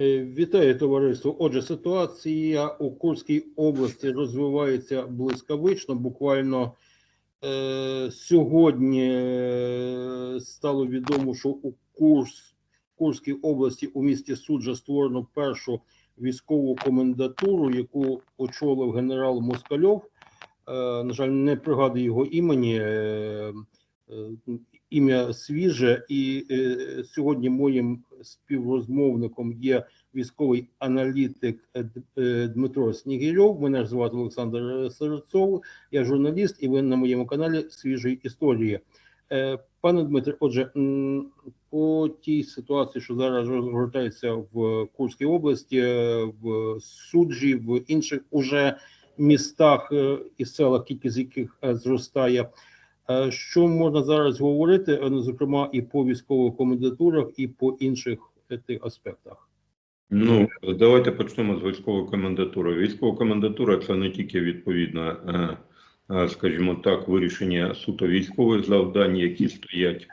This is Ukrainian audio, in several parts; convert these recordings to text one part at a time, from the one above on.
Е, Вітаю товариство. Отже, ситуація у Курській області розвивається блискавично. Буквально е, сьогодні е, стало відомо, що у Курс, Курській області у місті Суджа створено першу військову комендатуру, яку очолив генерал Москальов. Е, на жаль, не пригадую його імені. Е, е, ім'я свіже, і е, сьогодні моїм співрозмовником є військовий аналітик е, е, Дмитро Снігирьов. Мене звати Олександр Серцов, я журналіст, і ви на моєму каналі свіжої історії. Е, Пане Дмитре, отже, по тій ситуації, що зараз розгортається в Курській області, е, в суджі, в інших уже містах і селах, кількість яких зростає. Е, Що можна зараз говорити, е, ну, зокрема, і по військових комендатурах, і по інших е, тих аспектах? Ну, давайте почнемо з військової комендатури. Військова комендатура це не тільки відповідно, скажімо так, вирішення суто військових завдань, які стоять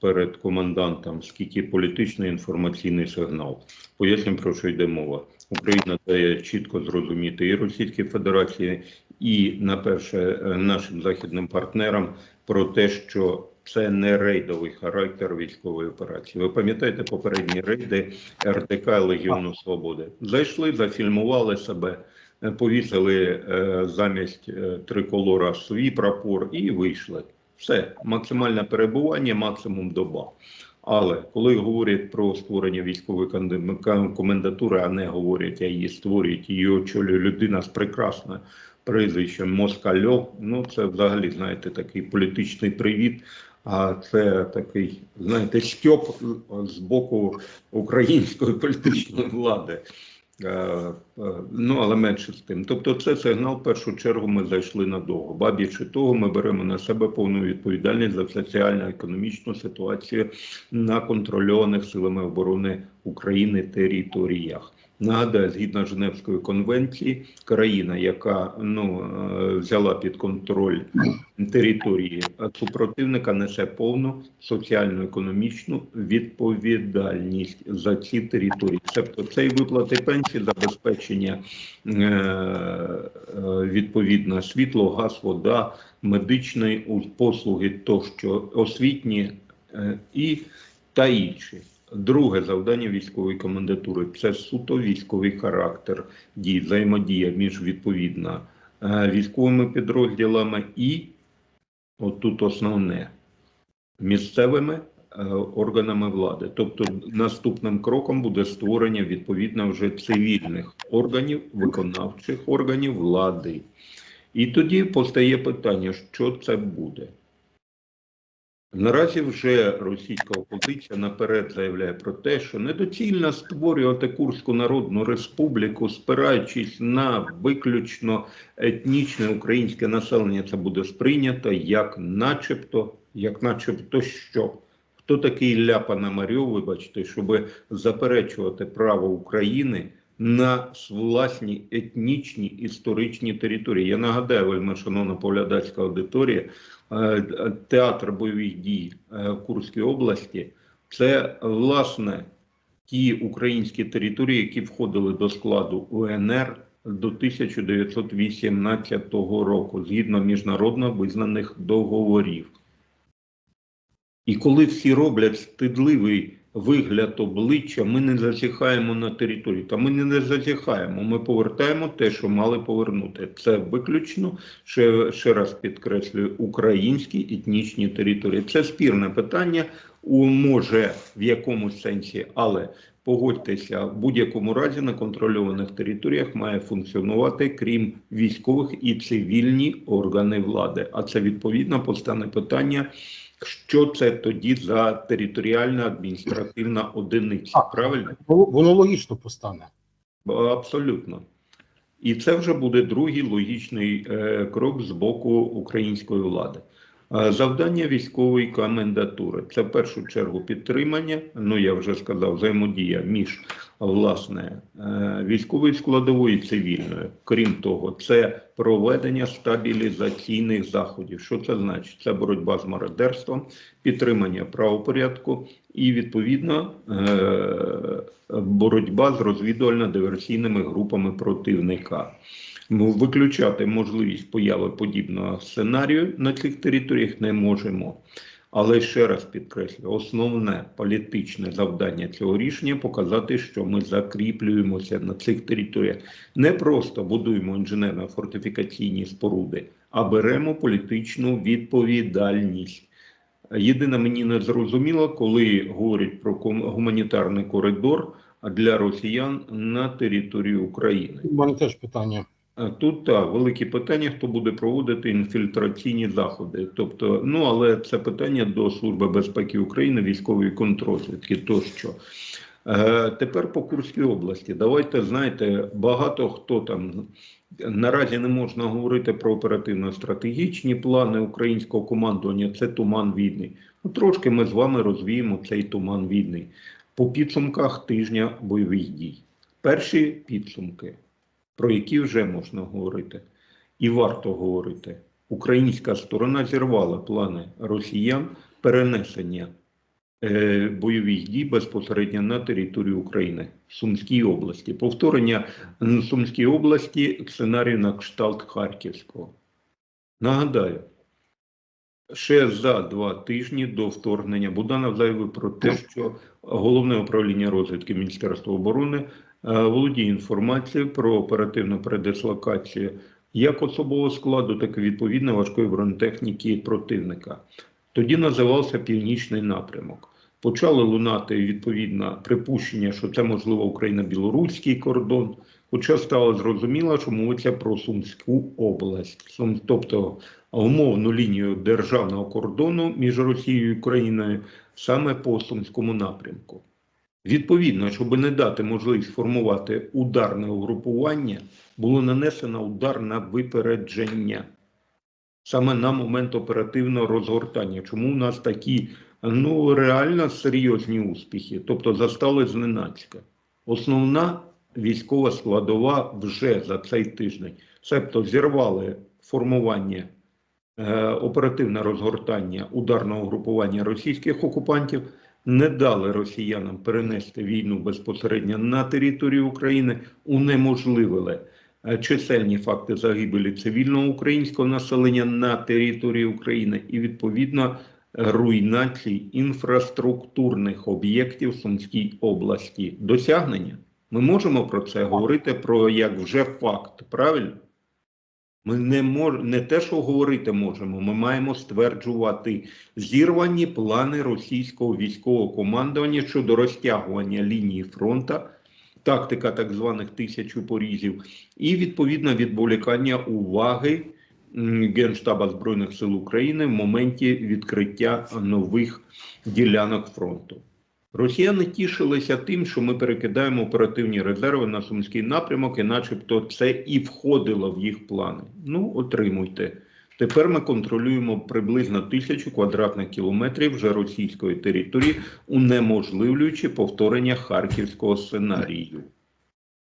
перед комендантом, скільки політичний інформаційний сигнал. Поясню, про що йде мова. Україна дає чітко зрозуміти і Російській Федерації, і на перше е, нашим західним партнерам про те, що це не рейдовий характер військової операції. Ви пам'ятаєте попередні рейди РДК Легіону Свободи? Зайшли, зафільмували себе, е, повісили е, замість триколора свій прапор і вийшли. Все, максимальне перебування, максимум доба. Але коли говорять про створення військової комендатури, а не говорять, а її створюють, її очолює людина з прекрасною прізвищем Москальов, ну це взагалі, знаєте, такий політичний привіт. А це такий, знаєте, стьоп з боку української політичної влади. Е, е, Ну, але менше з тим. Тобто, це сигнал. В першу чергу ми зайшли надовго. Ба більше того, ми беремо на себе повну відповідальність за соціально-економічну ситуацію на контрольованих силами оборони України територіях. Нагадаю, згідно Женевської конвенції, країна, яка ну е, взяла під контроль території супротивника, несе повну соціально-економічну відповідальність за ці території. Тобто це і виплати пенсії, забезпечення е, е, відповідно світло, газ, вода, медичні послуги, тощо освітні і та інші. Друге завдання військової комендатури це суто військовий характер дій, взаємодія між відповідно е, військовими підрозділами і отут основне місцевими е, органами влади. Тобто наступним кроком буде створення відповідно вже цивільних органів, виконавчих органів влади. І тоді постає питання, що це буде. Наразі вже російська опозиція наперед заявляє про те, що недоцільно створювати Курську Народну Республіку, спираючись на виключно етнічне українське населення, це буде сприйнято як начебто, як начебто що. Хто такий Ляпа Намарьов, вибачте, щоб заперечувати право України на власні етнічні історичні території? Я нагадаю, вельми шановна поглядацька аудиторія, е, театр бойових дій е, в Курській області це власне ті українські території, які входили до складу УНР до 1918 року, згідно міжнародно визнаних договорів. І коли всі роблять стидливий вигляд обличчя, ми не зазіхаємо на територію. Та ми не зазіхаємо. Ми повертаємо те, що мали повернути. Це виключно, ще, ще раз підкреслюю, українські етнічні території. Це спірне питання, може в якомусь сенсі, але погодьтеся, в будь-якому разі на контрольованих територіях має функціонувати, крім військових і цивільні органи влади. А це відповідно постане питання. Що це тоді за територіальна адміністративна одиниця? Правильно? Воно логічно постане. Абсолютно. І це вже буде другий логічний е, крок з боку української влади. Е, Завдання військової комендатури це в першу чергу підтримання. Ну я вже сказав, взаємодія між власне е, військової складової цивільної. Крім того, це проведення стабілізаційних заходів. Що це значить? Це боротьба з мародерством, підтримання правопорядку і відповідно е, боротьба з розвідувально-диверсійними групами противника. Виключати можливість появи подібного сценарію на цих територіях не можемо. Але ще раз підкреслю, основне політичне завдання цього рішення показати, що ми закріплюємося на цих територіях. Не просто будуємо інженерно-фортифікаційні споруди, а беремо політичну відповідальність. Єдине мені не зрозуміло, коли говорять про гуманітарний коридор для росіян на території України. У мене теж питання. Тут так, велике питання, хто буде проводити інфільтраційні заходи. Тобто, ну але це питання до Служби безпеки України, військової контрозвідки тощо. Е, тепер по Курській області. Давайте знаєте, багато хто там наразі не можна говорити про оперативно-стратегічні плани українського командування. Це туман війни. Ну, трошки ми з вами розвіємо цей туман війни по підсумках тижня бойових дій. Перші підсумки про які вже можна говорити, і варто говорити. Українська сторона зірвала плани росіян перенесення е, бойових дій безпосередньо на територію України в Сумській області. Повторення Сумській області сценарію на кшталт Харківського. Нагадаю, ще за два тижні до вторгнення Буданов заявив про те, що головне управління розвідки Міністерства оборони володіє інформацією про оперативну передислокацію як особового складу, так і відповідно важкої бронетехніки противника. Тоді називався Північний напрямок. Почали лунати відповідно припущення, що це можливо Україно-білоруський кордон. Хоча стало зрозуміло, що мовиться про Сумську область, Сум, тобто умовну лінію державного кордону між Росією і Україною саме по Сумському напрямку. Відповідно, щоб не дати можливість формувати ударне угрупування, було нанесено удар на випередження саме на момент оперативного розгортання. Чому у нас такі ну реально серйозні успіхи? Тобто застали зненацька. Основна військова складова вже за цей тиждень, себто зірвали формування. е, Оперативне розгортання ударного групування російських окупантів не дали росіянам перенести війну безпосередньо на територію України, унеможливили е, чисельні факти загибелі цивільного українського населення на території України і відповідно руйнації інфраструктурних об'єктів Сумській області. Досягнення ми можемо про це говорити про як вже факт, правильно? Ми не мож... не те, що говорити можемо, ми маємо стверджувати зірвані плани російського військового командування щодо розтягування лінії фронта, тактика так званих тисячу порізів, і відповідно відволікання уваги Генштаба Збройних сил України в моменті відкриття нових ділянок фронту. Росіяни тішилися тим, що ми перекидаємо оперативні резерви на сумський напрямок, і начебто це і входило в їх плани. Ну, отримуйте. Тепер ми контролюємо приблизно тисячу квадратних кілометрів вже російської території, унеможливлюючи повторення харківського сценарію.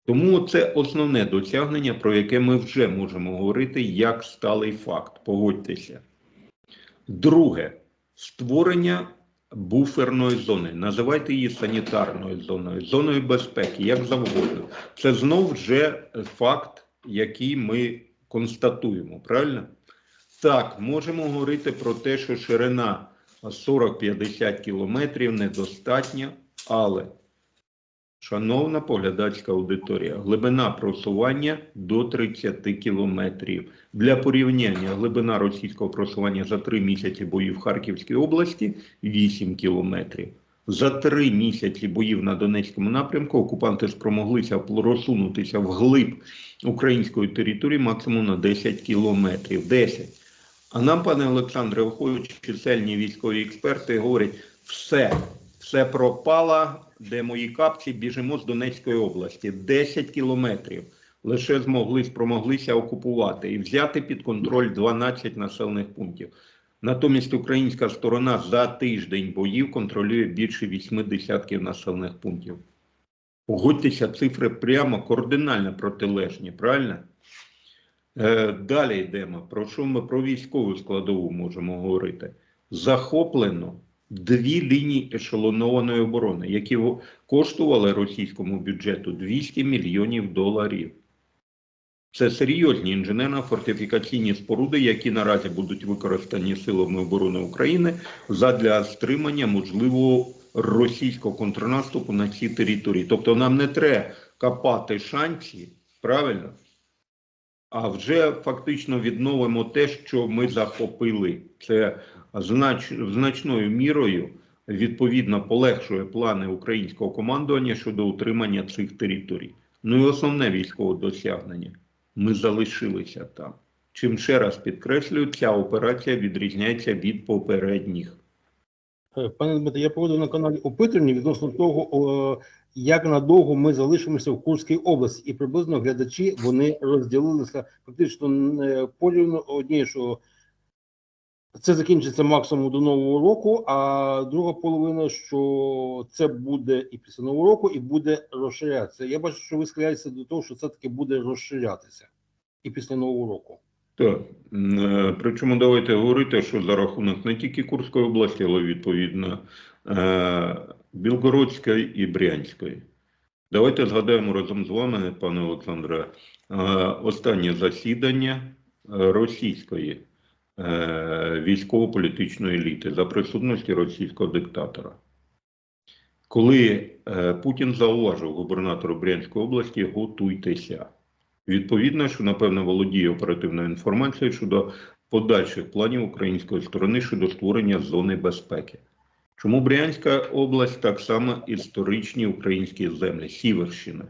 Тому це основне досягнення, про яке ми вже можемо говорити як сталий факт. Погодьтеся. Друге створення буферної зони. Називайте її санітарною зоною, зоною безпеки, як завгодно. Це знов вже факт, який ми констатуємо, правильно? Так, можемо говорити про те, що ширина 40-50 кілометрів недостатня, але, шановна поглядацька аудиторія, глибина просування до 30 кілометрів. Для порівняння глибина російського просування за три місяці боїв в Харківській області 8 кілометрів. За три місяці боїв на Донецькому напрямку окупанти спромоглися просунутися вглиб української території максимум на 10 кілометрів. 10. А нам, пане Олександре, виходять чисельні військові експерти говорять, все, все пропало, де мої капці, біжимо з Донецької області. 10 кілометрів лише змогли спромоглися окупувати і взяти під контроль 12 населених пунктів. Натомість українська сторона за тиждень боїв контролює більше 8 десятків населених пунктів. Погодьтеся, цифри прямо кардинально протилежні, правильно? Е, далі йдемо. Про що ми про військову складову можемо говорити? Захоплено дві лінії ешелонованої оборони, які коштували російському бюджету 200 мільйонів доларів. Це серйозні інженерно-фортифікаційні споруди, які наразі будуть використані силами оборони України задля стримання можливого російського контрнаступу на ці території. Тобто нам не треба копати шанці, правильно? А вже фактично відновимо те, що ми захопили. Це знач, значною мірою відповідно полегшує плани українського командування щодо утримання цих територій. Ну і основне військове досягнення. Ми залишилися там. Чим ще раз підкреслюю, ця операція відрізняється від попередніх. Е, Пане Дмитре, я проводив на каналі опитування відносно того, як надовго ми залишимося в Курській області, і приблизно глядачі вони розділилися фактично е, порівну одні, що це закінчиться максимум до нового року, а друга половина, що це буде і після нового року, і буде розширятися. Я бачу, що ви схиляєтеся до того, що це таки буде розширятися і після нового року. Так, е, причому давайте говорити, що за рахунок не тільки Курської області, але відповідно Білгородської і Брянської. Давайте згадаємо разом з вами, пане Олександре, е, останнє засідання е, російської е, військово-політичної еліти за присутності російського диктатора. Коли е, Путін зауважив губернатору Брянської області, готуйтеся. Відповідно, що напевно володіє оперативною інформацією щодо подальших планів української сторони щодо створення зони безпеки. Чому Брянська область так само історичні українські землі, Сіверщина,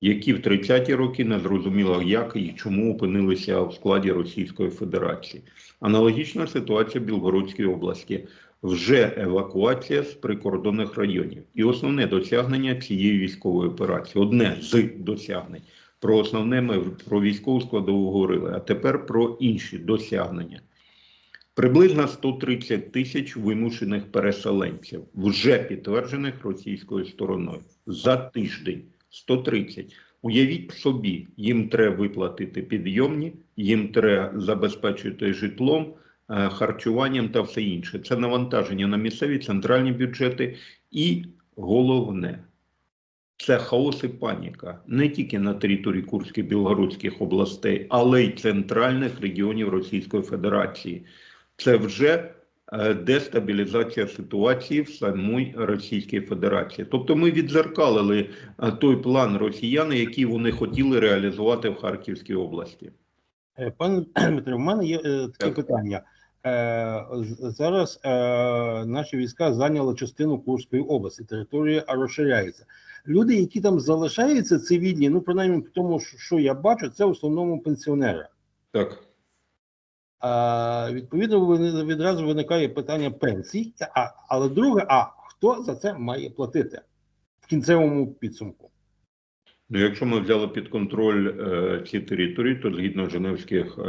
які в 30-ті роки не зрозуміло, як і чому опинилися в складі Російської Федерації. Аналогічна ситуація в Білгородській області. Вже евакуація з прикордонних районів. І основне досягнення цієї військової операції, одне з досягнень. Про основне ми про військову складову говорили, а тепер про інші досягнення. Приблизно 130 тисяч вимушених переселенців, вже підтверджених російською стороною. За тиждень 130. Уявіть собі, їм треба виплатити підйомні, їм треба забезпечити житлом, е, харчуванням та все інше. Це навантаження на місцеві центральні бюджети і головне це хаос і паніка не тільки на території Курських Білгородських областей, але й центральних регіонів Російської Федерації. Це вже е, дестабілізація ситуації в самій Російській Федерації. Тобто ми відзеркалили е, той план росіян, який вони хотіли реалізувати в Харківській області. Е, Пане Дмитре, в мене є таке Так. питання. Зараз е, наші війська зайняли частину Курської області, територія розширяється. Люди, які там залишаються цивільні, ну принаймні тому, що я бачу, це в основному пенсіонери. Так. А, відповідно, відразу виникає питання пенсій. А, але друге, а хто за це має платити в кінцевому підсумку? Ну, якщо ми взяли під контроль е, ці території, то згідно Женевських е,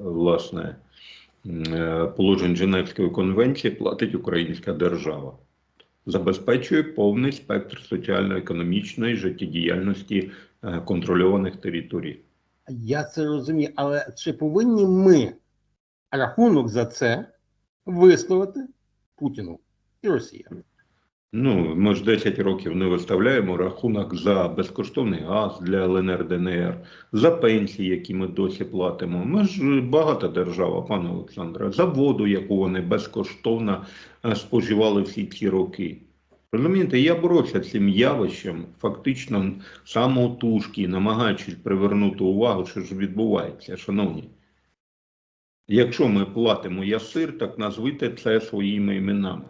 власне е, положень Женевської конвенції платить українська держава, забезпечує повний спектр соціально-економічної життєдіяльності е, контрольованих територій. Я це розумію, але чи повинні ми рахунок за це висловити Путіну і Росії? Ну, ми ж 10 років не виставляємо рахунок за безкоштовний газ для ЛНР ДНР, за пенсії, які ми досі платимо. Ми ж багата держава, пане Олександре, за воду, яку вони безкоштовно е, споживали всі ці роки. Розумієте, я боровся цим явищем, фактично самотужки, намагаючись привернути увагу, що ж відбувається, шановні. Якщо ми платимо ясир, так назвите це своїми іменами.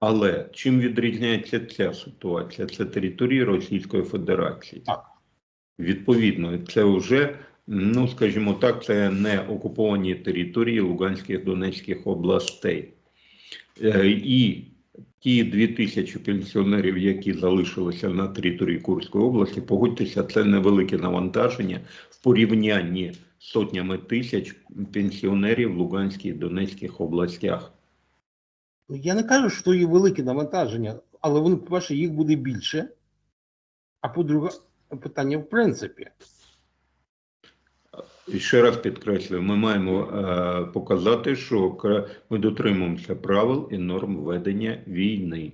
Але чим відрізняється ця ситуація? Це території Російської Федерації. Так. Відповідно, це вже, ну скажімо так, це не окуповані території Луганських Донецьких областей. Е, І ті дві тисячі пенсіонерів, які залишилися на території Курської області, погодьтеся, це невелике навантаження в порівнянні з сотнями тисяч пенсіонерів в Луганській і Донецьких областях. Я не кажу, що є велике навантаження, але вони, по-перше, їх буде більше. А по-друге, питання в принципі. І ще раз підкреслюю, ми маємо е, показати, що ми дотримуємося правил і норм ведення війни.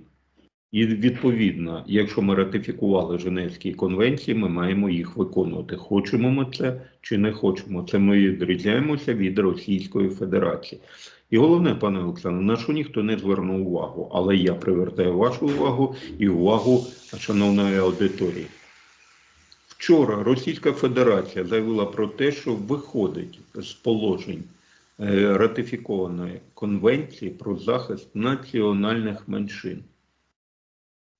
І відповідно, якщо ми ратифікували Женевські конвенції, ми маємо їх виконувати. Хочемо ми це чи не хочемо. Це ми відрізняємося від Російської Федерації. І головне, пане Олександре, на що ніхто не звернув увагу, але я привертаю вашу увагу і увагу шановної аудиторії. Вчора Російська Федерація заявила про те, що виходить з положень е, ратифікованої конвенції про захист національних меншин.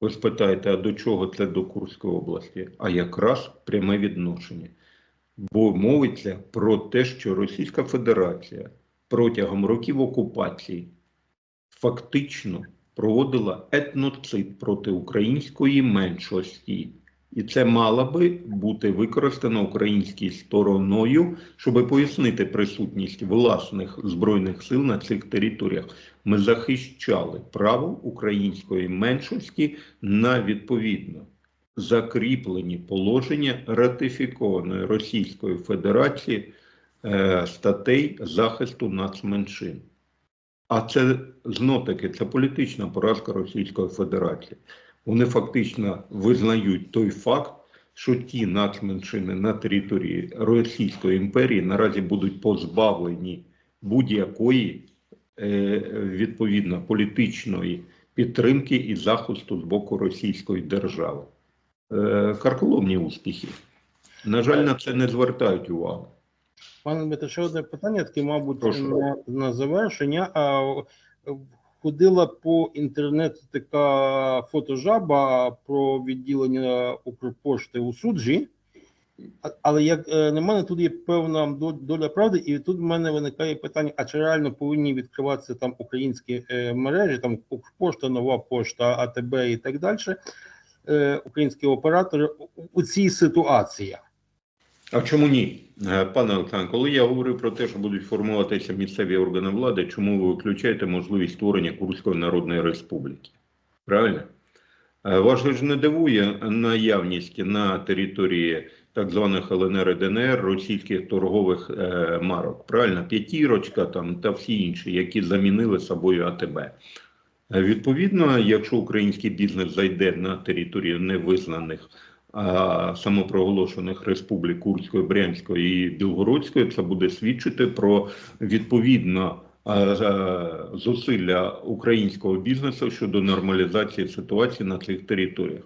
Ви спитаєте, а до чого це до Курської області? А якраз пряме відношення. Бо мовиться про те, що Російська Федерація протягом років окупації фактично проводила етноцид проти української меншості. І це мало би бути використано українською стороною, щоб пояснити присутність власних збройних сил на цих територіях. Ми захищали право української меншості на відповідно закріплені положення ратифікованої Російської Федерації е, статей захисту нацменшин. А це знов таки це політична поразка Російської Федерації. Вони фактично визнають той факт, що ті нацменшини на території Російської імперії наразі будуть позбавлені будь-якої е, відповідно політичної підтримки і захисту з боку Російської держави. Е, карколомні успіхи. На жаль, на це не звертають увагу. Пане Дмитро, ще одне питання, таке, мабуть, Прошу. на, на завершення. А, е, ходила по інтернету така фотожаба про відділення Укрпошти у суджі. Але як е, на мене, тут є певна доля правди, і тут в мене виникає питання: а чи реально повинні відкриватися там українські е, мережі, там Укрпошта, Нова Пошта, АТБ і так далі, е, українські оператори у- у цій ситуації? А чому ні? Е, Пане Олександр, коли я говорю про те, що будуть формуватися місцеві органи влади, чому ви виключаєте можливість створення Курської Народної Республіки? Правильно? Е, Вас ж не дивує наявність на території так званих ЛНР і ДНР російських торгових е, марок. Правильно? П'ятірочка там та всі інші, які замінили собою АТБ. Е, Відповідно, якщо український бізнес зайде на територію невизнаних самопроголошених республік Курської, Брянської і Білгородської, це буде свідчити про відповідно зусилля українського бізнесу щодо нормалізації ситуації на цих територіях.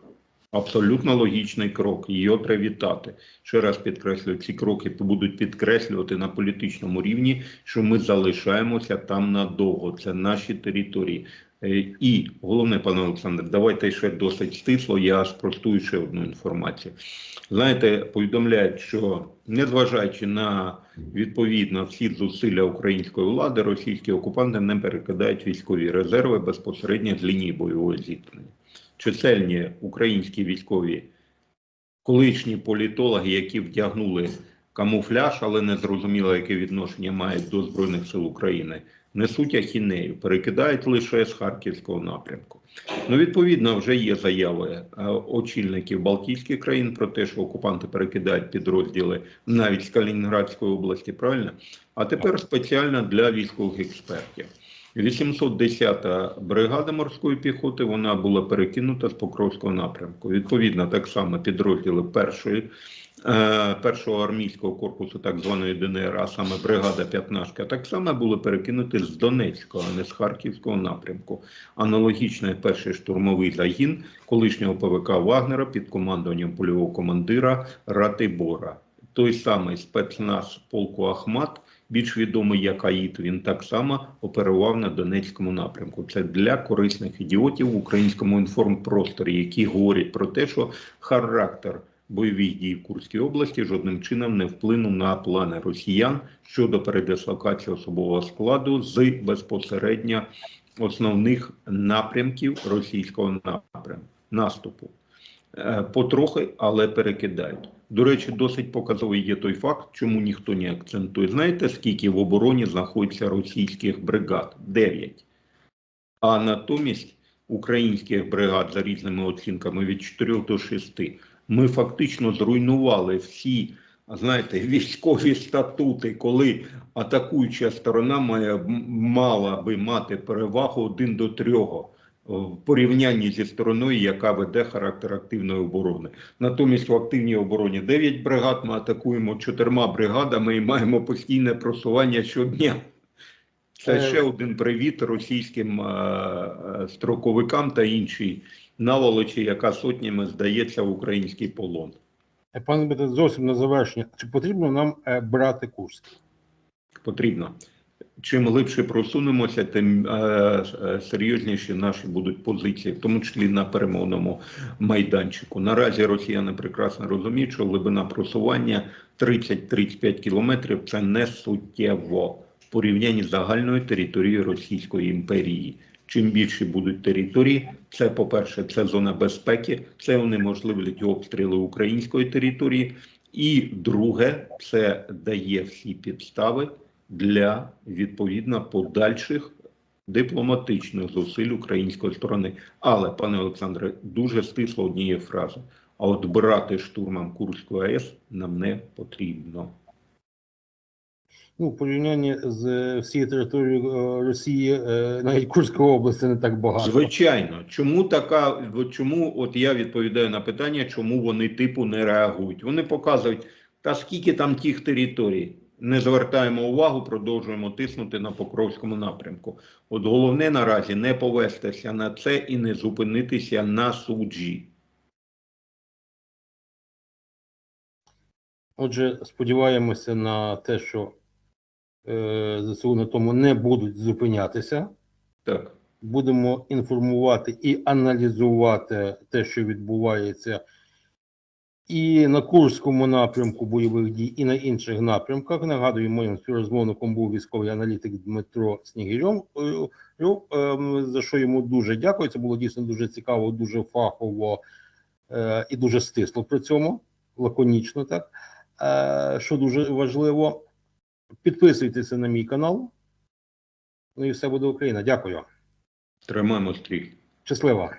Абсолютно логічний крок, його треба вітати. Ще раз підкреслюю, ці кроки будуть підкреслювати на політичному рівні, що ми залишаємося там надовго. Це наші території. Е, І головне, пане Олександр, давайте ще досить стисло. Я спростую ще одну інформацію. Знаєте, повідомляють, що незважаючи на відповідно всі зусилля української влади, російські окупанти не перекидають військові резерви безпосередньо з лінії бойового зіткнення. Чисельні українські військові колишні політологи, які вдягнули камуфляж, але не зрозуміло, яке відношення мають до Збройних сил України, несуть ахінею, перекидають лише з Харківського напрямку. Ну, відповідно, вже є заяви е, очільників Балтійських країн про те, що окупанти перекидають підрозділи навіть з Калінінградської області, правильно? А тепер спеціально для військових експертів. 810-та бригада морської піхоти вона була перекинута з Покровського напрямку. Відповідно, так само підрозділи першої, першого армійського корпусу, так званої ДНР, а саме бригада 15 так само були перекинуті з Донецького, а не з Харківського напрямку. Аналогічний перший штурмовий загін колишнього ПВК Вагнера під командуванням польового командира Ратибора. Той самий спецназ полку Ахмат більш відомий як АІТ, він так само оперував на Донецькому напрямку. Це для корисних ідіотів в українському інформпросторі, які говорять про те, що характер бойових дій в Курській області жодним чином не вплинув на плани росіян щодо передислокації особового складу з безпосередньо основних напрямків російського напрямку наступу. Е, Потрохи, але перекидають. До речі, досить показовий є той факт, чому ніхто не акцентує. Знаєте, скільки в обороні знаходиться російських бригад? Дев'ять. А натомість українських бригад за різними оцінками від 4 до 6. Ми фактично зруйнували всі, знаєте, військові статути, коли атакуюча сторона має мала би мати перевагу один до трьох в порівнянні зі стороною, яка веде характер активної оборони. Натомість в активній обороні 9 бригад, ми атакуємо чотирма бригадами і маємо постійне просування щодня. Це Е, ще один привіт російським е, е, строковикам та іншій наволочі, яка сотнями здається в український полон. Е, Пане Дмитре, зовсім на завершення. Чи потрібно нам е, брати Курськ? Потрібно. Чим глибше просунемося, тим е, е, серйозніші наші будуть позиції, в тому числі на перемовному майданчику. Наразі росіяни прекрасно розуміють, що глибина просування 30-35 кілометрів це не суттєво в порівнянні з загальною територією Російської імперії. Чим більше будуть території, це, по-перше, це зона безпеки, це унеможливлять обстріли української території. І друге, це дає всі підстави для відповідно подальших дипломатичних зусиль української сторони. Але, пане Олександре, дуже стисло однією фразою. А от брати штурмом Курську АЕС нам не потрібно. Ну, в порівнянні з е, всією територією е, Росії, е, навіть Курської області не так багато. Звичайно, чому така? Чому от я відповідаю на питання, чому вони типу не реагують? Вони показують, та скільки там тих територій. Не звертаємо увагу, продовжуємо тиснути на Покровському напрямку. От головне наразі не повестися на це і не зупинитися на суджі. Отже, сподіваємося на те, що ЗСУ на тому не будуть зупинятися. Так. Будемо інформувати і аналізувати те, що відбувається і на Курському напрямку бойових дій, і на інших напрямках. Нагадую, моїм співрозмовником був військовий аналітик Дмитро Снігирьов, е, ем, за що йому дуже дякую. Це було дійсно дуже цікаво, дуже фахово е, і дуже стисло при цьому, лаконічно так. Е, Що дуже важливо, підписуйтеся на мій канал. Ну і все буде Україна. Дякую. Тримаємо стрій. Щасливо.